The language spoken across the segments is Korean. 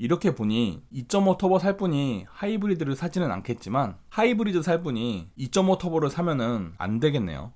이렇게 보니 2.5 터보 살 분이 하이브리드를 사지는 않겠지만 하이브리드 살 분이 2.5 터보를 사면은 안 되겠네요.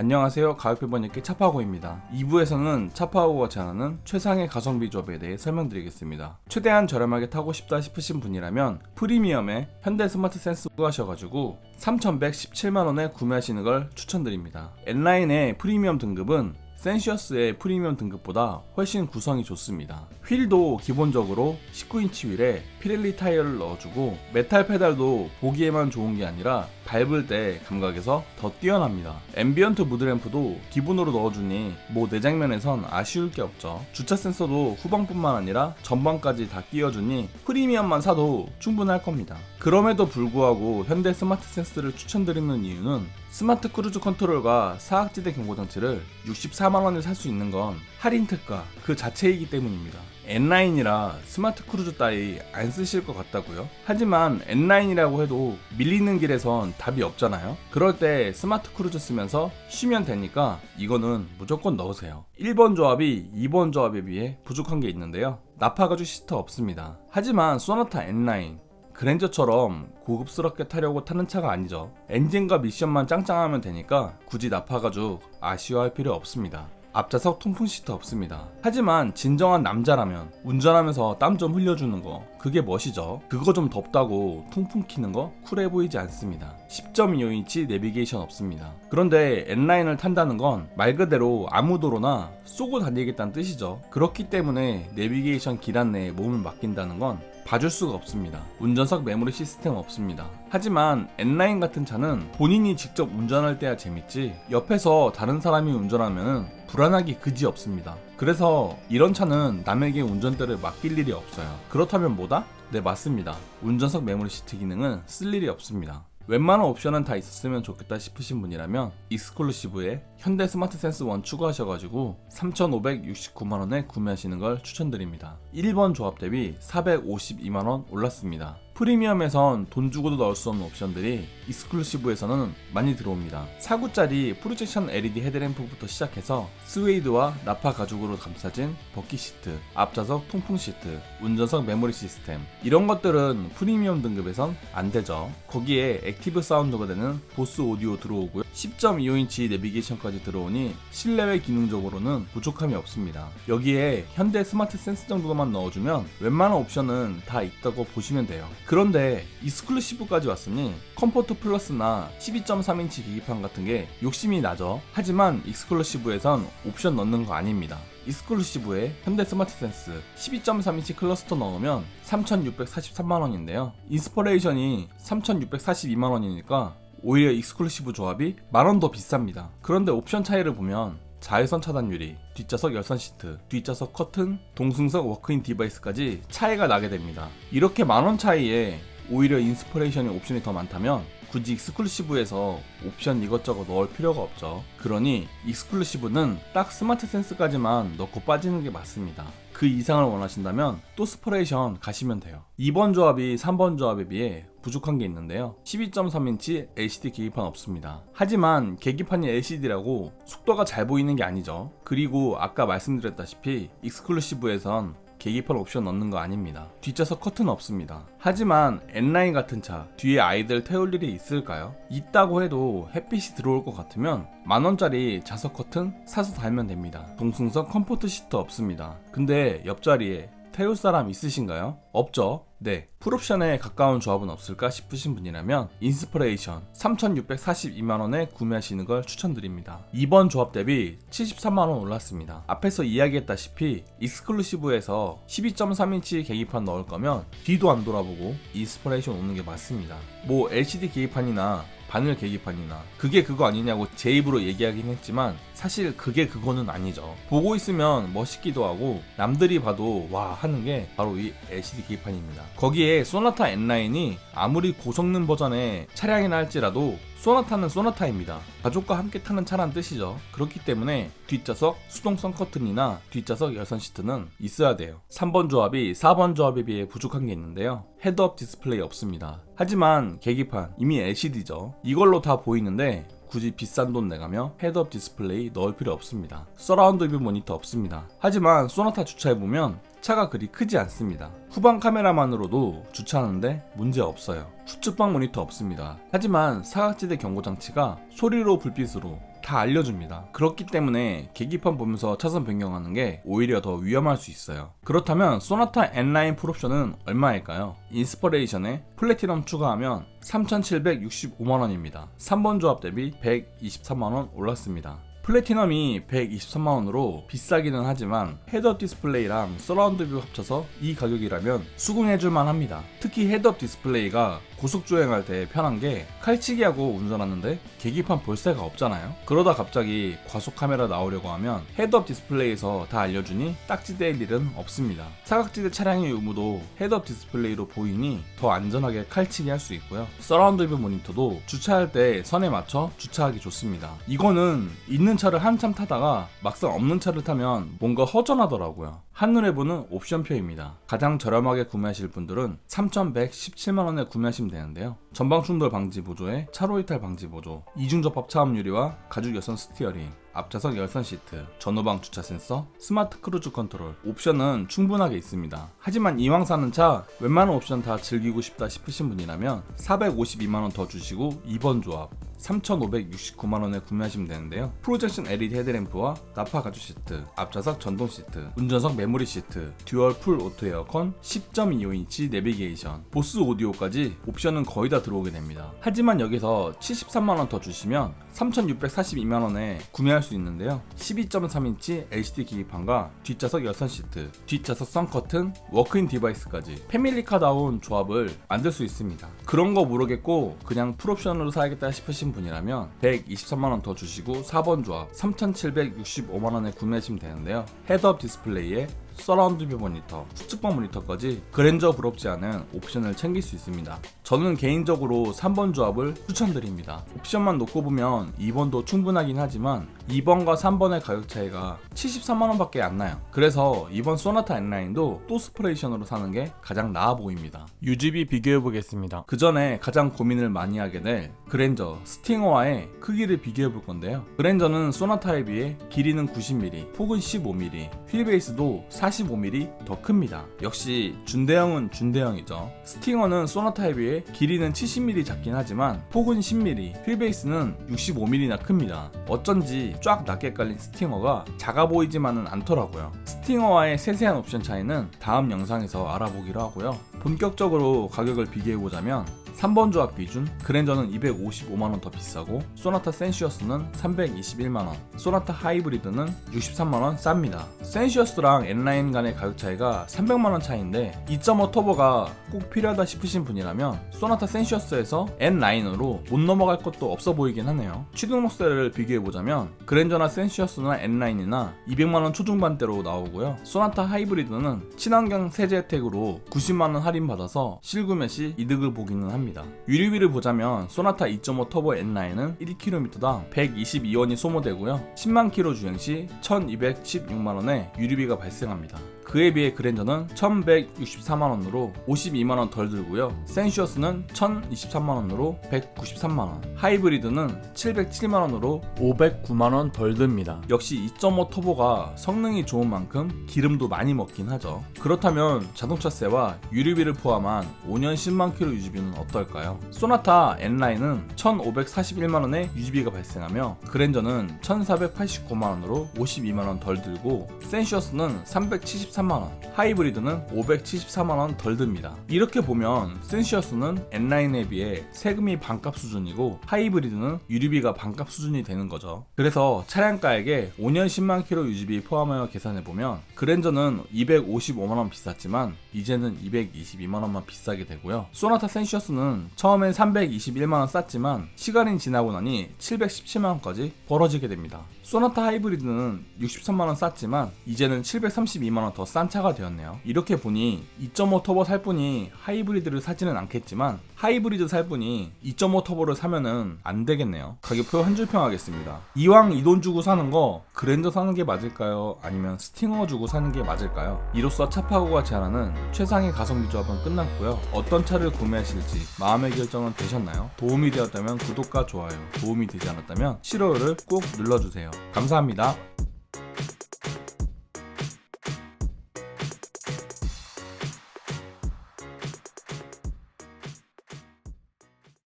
안녕하세요. 가을필번역기 차파고입니다. 2부에서는 차파고가 제안하는 최상의 가성비 조합에 대해 설명드리겠습니다. 최대한 저렴하게 타고 싶다 싶으신 분이라면 프리미엄의 현대 스마트 센스 구하셔가지고 3,117만원에 구매하시는 걸 추천드립니다. N라인의 프리미엄 등급은 센시어스의 프리미엄 등급보다 훨씬 구성이 좋습니다. 휠도 기본적으로 19인치 휠에 피렐리 타이어를 넣어주고 메탈 페달도 보기에만 좋은 게 아니라 밟을 때 감각에서 더 뛰어납니다. 앰비언트 무드램프도 기본으로 넣어주니 뭐 내장면에선 아쉬울 게 없죠. 주차 센서도 후방뿐만 아니라 전방까지 다 끼워주니 프리미엄만 사도 충분할 겁니다. 그럼에도 불구하고 현대 스마트 센스를 추천드리는 이유는 스마트 크루즈 컨트롤과 사각지대 경고 장치를 64만원에 살 수 있는 건 할인 특가 그 자체이기 때문입니다. N9이라 스마트 크루즈 따위 안 쓰실 것 같다고요? 하지만 N9이라고 해도 밀리는 길에선 답이 없잖아요? 그럴 때 스마트 크루즈 쓰면서 쉬면 되니까 이거는 무조건 넣으세요. 1번 조합이 2번 조합에 비해 부족한 게 있는데요. 나파가죽 시트 없습니다. 하지만 소나타 N9 그랜저처럼 고급스럽게 타려고 타는 차가 아니죠. 엔진과 미션만 짱짱하면 되니까 굳이 나파가죽 아쉬워할 필요 없습니다. 앞좌석 통풍 시트 없습니다. 하지만 진정한 남자라면 운전하면서 땀 좀 흘려주는 거 그게 멋이죠. 그거 좀 덥다고 통풍 키는 거 쿨해 보이지 않습니다. 10.25인치 내비게이션 없습니다. 그런데 N라인을 탄다는 건 말 그대로 아무 도로나 쏘고 다니겠다는 뜻이죠. 그렇기 때문에 내비게이션 기란 내에 몸을 맡긴다는 건 봐줄 수가 없습니다. 운전석 메모리 시스템 없습니다. 하지만 N9 같은 차는 본인이 직접 운전할 때야 재밌지 옆에서 다른 사람이 운전하면 불안하기 그지 없습니다. 그래서 이런 차는 남에게 운전대를 맡길 일이 없어요. 그렇다면 뭐다? 네 맞습니다. 운전석 메모리 시트 기능은 쓸 일이 없습니다. 웬만한 옵션은 다 있었으면 좋겠다 싶으신 분이라면 익스클루시브에 현대 스마트 센스 1 추가하셔가지고 3,569만원에 구매하시는 걸 추천드립니다. 1번 조합 대비 452만원 올랐습니다. 프리미엄에선 돈 주고도 넣을 수 없는 옵션들이 익스클루시브에서는 많이 들어옵니다. 4구짜리 프로젝션 LED 헤드램프부터 시작해서 스웨이드와 나파 가죽으로 감싸진 버킷 시트, 앞좌석 통풍 시트, 운전석 메모리 시스템 이런 것들은 프리미엄 등급에선 안 되죠. 거기에 액티브 사운드가 되는 보스 오디오 들어오고요. 10.25인치 내비게이션까지 들어오니 실내외 기능적으로는 부족함이 없습니다. 여기에 현대 스마트 센스 정도만 넣어주면 웬만한 옵션은 다 있다고 보시면 돼요. 그런데 익스클루시브까지 왔으니 컴포트 플러스나 12.3인치 계기판 같은 게 욕심이 나죠. 하지만 익스클루시브에선 옵션 넣는 거 아닙니다. 익스클루시브에 현대 스마트 센스 12.3인치 클러스터 넣으면 3,643만원인데요. 인스퍼레이션이 3,642만원이니까 오히려 익스클루시브 조합이 만원 더 비쌉니다. 그런데 옵션 차이를 보면 자외선 차단 유리, 뒷좌석 열선 시트, 뒷좌석 커튼, 동승석 워크인 디바이스까지 차이가 나게 됩니다. 이렇게 만원 차이에 오히려 인스퍼레이션의 옵션이 더 많다면 굳이 익스클루시브에서 옵션 이것저것 넣을 필요가 없죠. 그러니 익스클루시브는 딱 스마트 센스까지만 넣고 빠지는 게 맞습니다. 그 이상을 원하신다면 또 스퍼레이션 가시면 돼요. 2번 조합이 3번 조합에 비해 부족한 게 있는데요. 12.3인치 LCD 계기판 없습니다. 하지만 계기판이 LCD라고 속도가 잘 보이는 게 아니죠. 그리고 아까 말씀드렸다시피 익스클루시브에선 계기판 옵션 넣는 거 아닙니다. 뒷좌석 커튼 없습니다. 하지만 N9 같은 차 뒤에 아이들 태울 일이 있을까요? 있다고 해도 햇빛이 들어올 것 같으면 만원짜리 좌석 커튼 사서 달면 됩니다. 동승석 컴포트 시트 없습니다. 근데 옆자리에 태울 사람 있으신가요? 없죠? 네. 풀옵션에 가까운 조합은 없을까 싶으신 분이라면 인스퍼레이션 3,642만원에 구매하시는 걸 추천드립니다. 이번 조합 대비 73만원 올랐습니다. 앞에서 이야기했다시피 익스클루시브에서 12.3인치 계기판 넣을 거면 뒤도 안 돌아보고 인스퍼레이션 오는 게 맞습니다. 뭐 LCD 계기판이나 바늘 계기판이나 그게 그거 아니냐고 제 입으로 얘기하긴 했지만 사실 그게 그거는 아니죠. 보고 있으면 멋있기도 하고 남들이 봐도 와 하는 게 바로 이 LCD 계기판입니다. 거기에 소나타 N9이 아무리 고성능 버전의 차량이나 할지라도 소나타는 소나타입니다. 가족과 함께 타는 차란 뜻이죠. 그렇기 때문에 뒷좌석 수동성 커튼이나 뒷좌석 열선 시트는 있어야 돼요. 3번 조합이 4번 조합에 비해 부족한 게 있는데요. 헤드업 디스플레이 없습니다. 하지만 계기판 이미 LCD죠. 이걸로 다 보이는데 굳이 비싼 돈 내가며 헤드업 디스플레이 넣을 필요 없습니다. 서라운드 뷰 모니터 없습니다. 하지만 소나타 주차해보면 차가 그리 크지 않습니다. 후방 카메라만으로도 주차하는데 문제 없어요. 후측방 모니터 없습니다. 하지만 사각지대 경고 장치가 소리로 불빛으로 다 알려줍니다. 그렇기 때문에 계기판 보면서 차선 변경하는 게 오히려 더 위험할 수 있어요. 그렇다면 소나타 N9 풀옵션은 얼마일까요? 인스퍼레이션에 플래티넘 추가하면 3,765만원입니다. 3번 조합 대비 123만원 올랐습니다. 플래티넘이 123만원으로 비싸기는 하지만 헤드업 디스플레이랑 서라운드 뷰 합쳐서 이 가격이라면 수긍해줄만 합니다. 특히 헤드업 디스플레이가 고속주행할 때 편한 게 칼치기하고 운전하는데 계기판 볼 새가 없잖아요. 그러다 갑자기 과속 카메라 나오려고 하면 헤드업 디스플레이에서 다 알려주니 딱지대일 일은 없습니다. 사각지대 차량의 유무도 헤드업 디스플레이로 보이니 더 안전하게 칼치기 할 수 있고요. 서라운드 뷰 모니터도 주차할 때 선에 맞춰 주차하기 좋습니다. 이거는 있는 차를 한참 타다가 막상 없는 차를 타면 뭔가 허전하더라고요. 한눈에 보는 옵션표입니다. 가장 저렴하게 구매하실 분들은 3,117만원에 구매하시면 되는데요. 전방 충돌 방지 보조에 차로 이탈 방지 보조, 이중 접합 차음 유리와 가죽 여선 스티어링, 앞좌석 열선 시트, 전후방 주차 센서, 스마트 크루즈 컨트롤 옵션은 충분하게 있습니다. 하지만 이왕 사는 차 웬만한 옵션 다 즐기고 싶다 싶으신 분이라면 452만원 더 주시고 2번 조합 3,569만원에 구매하시면 되는데요. 프로젝션 LED 헤드램프와 나파 가죽 시트, 앞좌석 전동 시트, 운전석 메모리 시트, 듀얼 풀 오토 에어컨, 10.25인치 내비게이션, 보스 오디오까지 옵션은 거의 다 들어오게 됩니다. 하지만 여기서 73만원 더 주시면 3,642만원에 구매할 수 있는데요. 12.3인치 LCD 기기판과 뒷좌석 열선 시트, 뒷좌석 썬커튼, 워크인 디바이스까지 패밀리카다운 조합을 만들 수 있습니다. 그런 거 모르겠고 그냥 풀옵션으로 사야겠다 싶으신 분이라면 123만원 더 주시고 4번 조합 3,765만원에 구매하시면 되는데요. 헤드업 디스플레이에 서라운드 뷰 모니터, 수축방 모니터까지 그랜저 부럽지 않은 옵션을 챙길 수 있습니다. 저는 개인적으로 3번 조합을 추천드립니다. 옵션만 놓고 보면 2번도 충분하긴 하지만 2번과 3번의 가격 차이가 73만원 밖에 안 나요. 그래서 이번 소나타 N9도 또 스프레이션으로 사는 게 가장 나아 보입니다. UGB 비교해 보겠습니다. 그 전에 가장 고민을 많이 하게 될 그랜저 스팅어와의 크기를 비교해 볼 건데요. 그랜저는 소나타에 비해 길이는 90mm, 폭은 15mm, 휠베이스도 45mm 더 큽니다. 역시 준대형은 준대형이죠. 스팅어는 소나타에 비해 길이는 70mm 작긴 하지만 폭은 10mm, 휠베이스는 65mm나 큽니다. 어쩐지 쫙 낮게 깔린 스팅어가 작아 보이지만은 않더라고요. 스팅어와의 세세한 옵션 차이는 다음 영상에서 알아보기로 하고요. 본격적으로 가격을 비교해보자면 3번 조합 기준 그랜저는 255만원 더 비싸고 소나타 센시어스는 321만원 소나타 하이브리드는 63만원 쌉니다. 센시어스랑 N9 간의 가격 차이가 300만원 차이인데 2.5 터보가 꼭 필요하다 싶으신 분이라면 소나타 센시어스에서 N9으로 못 넘어갈 것도 없어 보이긴 하네요. 취등 목세를 비교해보자면 그랜저나 센시어스나 N9이나 200만원 초중반대로 나오고요. 소나타 하이브리드는 친환경 세제 혜택으로 90만원 할인받아서 실구매 시 이득을 보기는 합니다 유리비를 보자면 소나타 2.5 터보 N9은 1km당 122원이 소모되고요. 10만 킬로 주행 시 1216만원의 유리비가 발생합니다 그에 비해 그랜저는 1164만원으로 52만원 덜 들고요. 센시어스는 1023만원으로 193만원. 하이브리드는 707만원으로 509만원 덜 듭니다. 역시 2.5 터보가 성능이 좋은 만큼 기름도 많이 먹긴 하죠. 그렇다면 자동차세와 유류비를 포함한 5년 10만 킬로 유지비는 어떨까요? 소나타 N9은 1541만원의 유지비가 발생하며 그랜저는 1489만원으로 52만원 덜 들고 센시어스는 374 3만원, 하이브리드는 574만원 덜 듭니다. 이렇게 보면 센시어스는 N9에 비해 세금이 반값 수준이고 하이브리드는 유류비가 반값 수준이 되는 거죠. 그래서 차량가액에 5년 10만 킬로 유지비 포함하여 계산해보면 그랜저는 255만원 비쌌지만 이제는 222만원만 비싸게 되고요. 소나타 센시어스는 처음엔 321만원 쌌지만 시간이 지나고 나니 717만원까지 벌어지게 됩니다. 소나타 하이브리드는 63만원 쌌지만 이제는 732만원 더싼 차가 되었네요. 이렇게 보니 2.5 터보 살 분이 하이브리드를 사지는 않겠지만 하이브리드 살 분이 2.5 터보를 사면은 안 되겠네요. 가격표 한 줄 평하겠습니다. 이왕 이 돈 주고 사는 거 그랜저 사는 게 맞을까요? 아니면 스팅어 주고 사는 게 맞을까요? 이로써 차파고가 제안하는 최상의 가성비 조합은 끝났고요. 어떤 차를 구매하실지 마음의 결정은 되셨나요? 도움이 되었다면 구독과 좋아요, 도움이 되지 않았다면 싫어요를 꼭 눌러주세요. 감사합니다.